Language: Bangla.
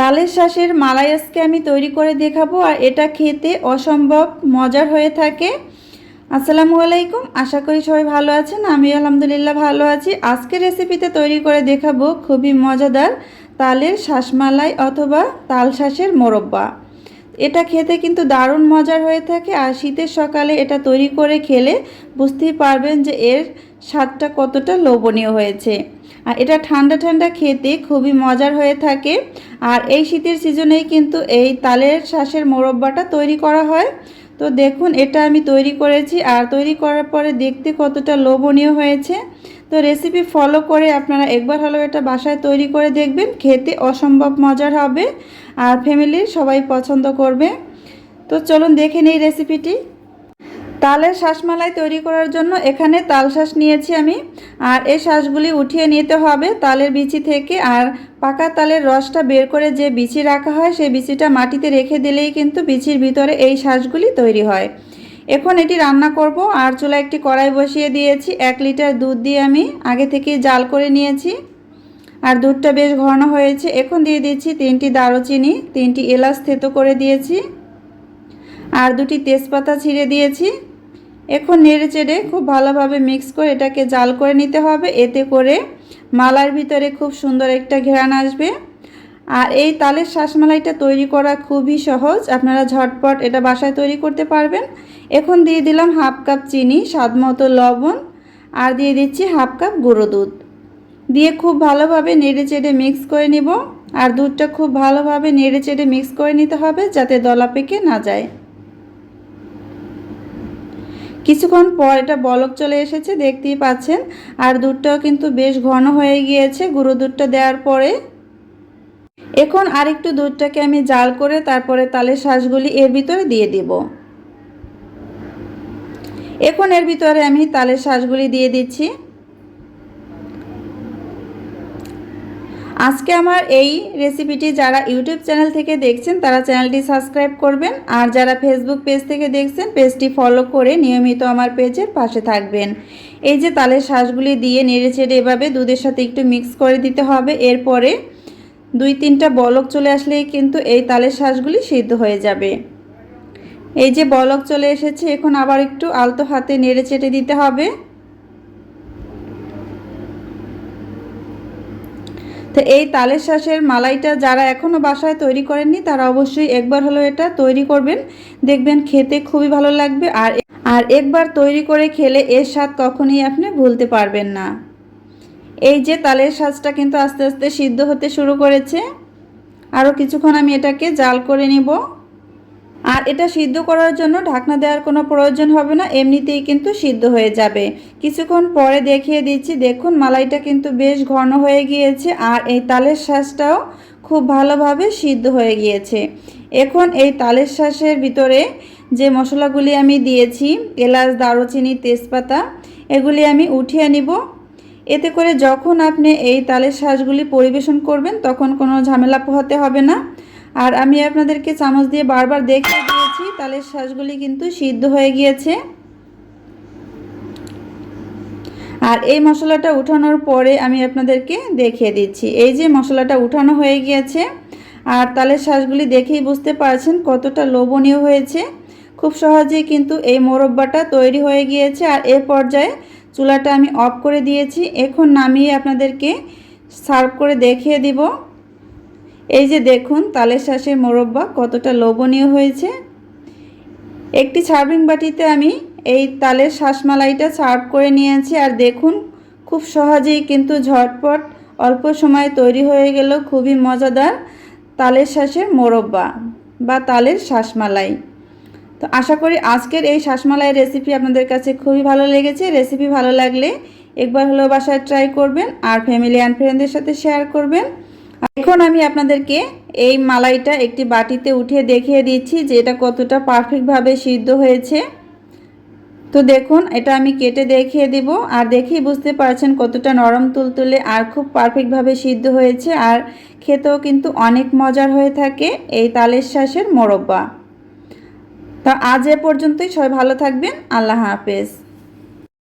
তালের শ্বাসের মালাই আজকে আমি তৈরি করে দেখাবো আর এটা খেতে অসম্ভব মজার হয়ে থাকে। আসসালামু আলাইকুম, আশা করি সবাই ভালো আছেন আমি আলহামদুলিল্লাহ ভালো আছি। আজকের রেসিপিতে তৈরি করে দেখাবো খুবই মজাদার তালের শ্বাসমালাই অথবা তাল শ্বাসের মোরব্বা। এটা খেতে কিন্তু দারুণ মজার হয়ে থাকে আর শীতের সকালে এটা তৈরি করে খেলে বুঝতেই পারবেন যে এর স্বাদটা কতটা লোভনীয় হয়েছে। আর এটা ঠান্ডা ঠান্ডা খেতে খুবই মজার হয়ে থাকে। আর এই শীতের সিজনেই কিন্তু এই তালের শ্বাসের মোরব্বাটা তৈরি করা হয়। তো দেখুন, এটা আমি তৈরি করেছি আর তৈরি করার পরে দেখতে কতটা লোভনীয় হয়েছে। তো রেসিপি ফলো করে আপনারা একবার হলেও এটা বাসায় তৈরি করে দেখবেন, খেতে অসম্ভব মজার হবে। আর ফ্যামিলির সবাই পছন্দ করবে। তো চলুন দেখে নিই রেসিপিটি তালের শ্বাসমালাই তৈরি করার জন্য এখানে তাল শ্বাস নিয়েছি আমি। আর এই শ্বাসগুলি উঠিয়ে নিতে হবে তালের বিচি থেকে। আর পাকা তালের রসটা বের করে যে বিচি রাখা হয়, সেই বিচিটা মাটিতে রেখে দিলেই কিন্তু বিচির ভিতরে এই শ্বাসগুলি তৈরি হয়। এখন এটি রান্না করব। আর চুলা একটি কড়াই বসিয়ে দিয়েছি। এক লিটার দুধ দিয়ে আমি আগে থেকেই জাল করে নিয়েছি। আর দুধটা বেশ ঘন হয়েছে। এখন দিয়ে দিচ্ছি তিনটি দারুচিনি, তিনটি এলাচ থেতো করে দিয়েছি। আর দুটি তেজপাতা ছিঁড়ে দিয়েছি। এখন নেড়ে চেড়ে খুব ভালোভাবে মিক্স করে এটাকে জাল করে নিতে হবে। এতে করে মালার ভিতরে খুব সুন্দর একটা ঘেরান আসবে। আর এই তালের শ্বাসমালাইটা তৈরি করা খুবই সহজ। আপনারা ঝটপট এটা বাসায় তৈরি করতে পারবেন। এখন দিয়ে দিলাম হাফ কাপ চিনি, স্বাদ মতো লবণ, আর দিয়ে দিচ্ছি হাফ কাপ গুঁড়ো দুধ। দিয়ে খুব ভালোভাবে নেড়ে চেড়ে মিক্স করে নিব। আর দুধটা খুব ভালোভাবে নেড়ে চেড়ে মিক্স করে নিতে হবে যাতে দলা পেকে না যায়। কিছুক্ষণ পর এটা বলক চলে এসেছে, দেখতেই পাচ্ছেন। আর দুধটাও কিন্তু বেশ ঘন হয়ে গিয়েছে, গুঁড়ো দুধটা দেওয়ার পরে। এখন আরেকটু দুধটাকে আমি জাল করে তারপরে তালের শাঁসগুলি এর ভিতরে দিয়ে দিব। এখন এর ভিতরে আমি তালের শাঁসগুলি দিয়ে দিচ্ছি। আজকে আমার এই রেসিপিটি যারা ইউটিউব চ্যানেল থেকে দেখছেন, তারা চ্যানেলটি সাবস্ক্রাইব করবেন। আর যারা ফেসবুক পেজ থেকে দেখছেন পেজটি ফলো করে নিয়মিত আমার পেজের পাশে থাকবেন। এই যে তালের শ্বাসগুলি দিয়ে নেড়ে চেড়ে এভাবে দুধের সাথে একটু মিক্স করে দিতে হবে। এরপরে দুই তিনটা বলক চলে আসলেই কিন্তু এই তালের শ্বাসগুলি সিদ্ধ হয়ে যাবে। এই যে বলক চলে এসেছে, এখন আবার একটু আলতো হাতে নেড়ে চেটে দিতে হবে। তো এই তালের শ্বাসের মালাইটা যারা এখনও বাসায় তৈরি করেননি, তারা অবশ্যই একবার হলো এটা তৈরি করবেন। দেখবেন খেতে খুবই ভালো লাগবে আর আর একবার তৈরি করে খেলে এর স্বাদ কখনই আপনি ভুলতে পারবেন না। এই যে তালের শ্বাসটা কিন্তু আস্তে আস্তে সিদ্ধ হতে শুরু করেছে। আরও কিছুক্ষণ আমি এটাকে জাল করে নিব। আর এটা সিদ্ধ করার জন্য ঢাকনা দেওয়ার কোনো প্রয়োজন হবে না, এমনিতেই কিন্তু সিদ্ধ হয়ে যাবে। কিছুক্ষণ পরে দেখিয়ে দিচ্ছি, দেখুন মালাইটা কিন্তু বেশ ঘন হয়ে গিয়েছে আর এই তালের শ্বাসটাও খুব ভালোভাবে সিদ্ধ হয়ে গিয়েছে। এখন এই তালের শ্বাসের ভিতরে যে মশলাগুলি আমি দিয়েছি, এলাচ, দারুচিনি, তেজপাতা, এগুলি আমি উঠিয়ে নিব। এতে করে যখন আপনি এই তালের শ্বাসগুলি পরিবেশন করবেন, তখন কোনো ঝামেলা পোহাতে হবে না। আর আমি আপনাদেরকে চামচ দিয়ে বারবার দেখিয়ে দিয়েছি তালের শ্বাসগুলি কিন্তু সিদ্ধ হয়ে গিয়েছে। আর এই মশলাটা উঠানোর পরে আমি আপনাদেরকে দেখিয়ে দিচ্ছি। এই যে মশলাটা উঠানো হয়ে গিয়েছে, আর তালের শ্বাসগুলি দেখেই বুঝতে পারছেন কতটা লোভনীয় হয়েছে। খুব সহজেই কিন্তু এই মোরব্বাটা তৈরি হয়ে গিয়েছে, আর এ পর্যায়ে চুলাটা আমি অফ করে দিয়েছি। এখন নামিয়ে আপনাদেরকে সার্ভ করে দেখিয়ে দিব। এই যে দেখুন, তালের শ্বাসের মোরব্বা কতটা লোভনীয় হয়েছে। একটি সার্ভিং বাটিতে আমি এই তালের শ্বাসমালাইটা সার্ভ করে নিয়েছি আর দেখুন, খুব সহজেই কিন্তু ঝটপট অল্প সময়ে তৈরি হয়ে গেল, খুবই মজাদার তালের শ্বাসের মোরব্বা বা তালের শ্বাসমালাই তো আশা করি আজকের এই শ্বাসমালাই রেসিপি আপনাদের কাছে খুবই ভালো লেগেছে। রেসিপি ভালো লাগলে একবার হলেও বাসায় ট্রাই করবেন আর ফ্যামিলি অ্যান্ড ফ্রেন্ডদের সাথে শেয়ার করবেন। এখন আমি আপনাদেরকে এই মালাইটা একটি বাটিতে উঠিয়ে দেখিয়ে দিচ্ছি যে এটা কতটা পারফেক্টভাবে সিদ্ধ হয়েছে। তো দেখুন, এটা আমি কেটে দেখিয়ে দিব। আর দেখেই বুঝতে পারছেন কতটা নরম তুলতুলে আর খুব পারফেক্টভাবে সিদ্ধ হয়েছে। আর খেতেও কিন্তু অনেক মজার হয়ে থাকে এই তালের শ্বাসের মোরব্বা। তা আজ এ পর্যন্তই। সবাই ভালো থাকবেন। আল্লাহ হাফেজ।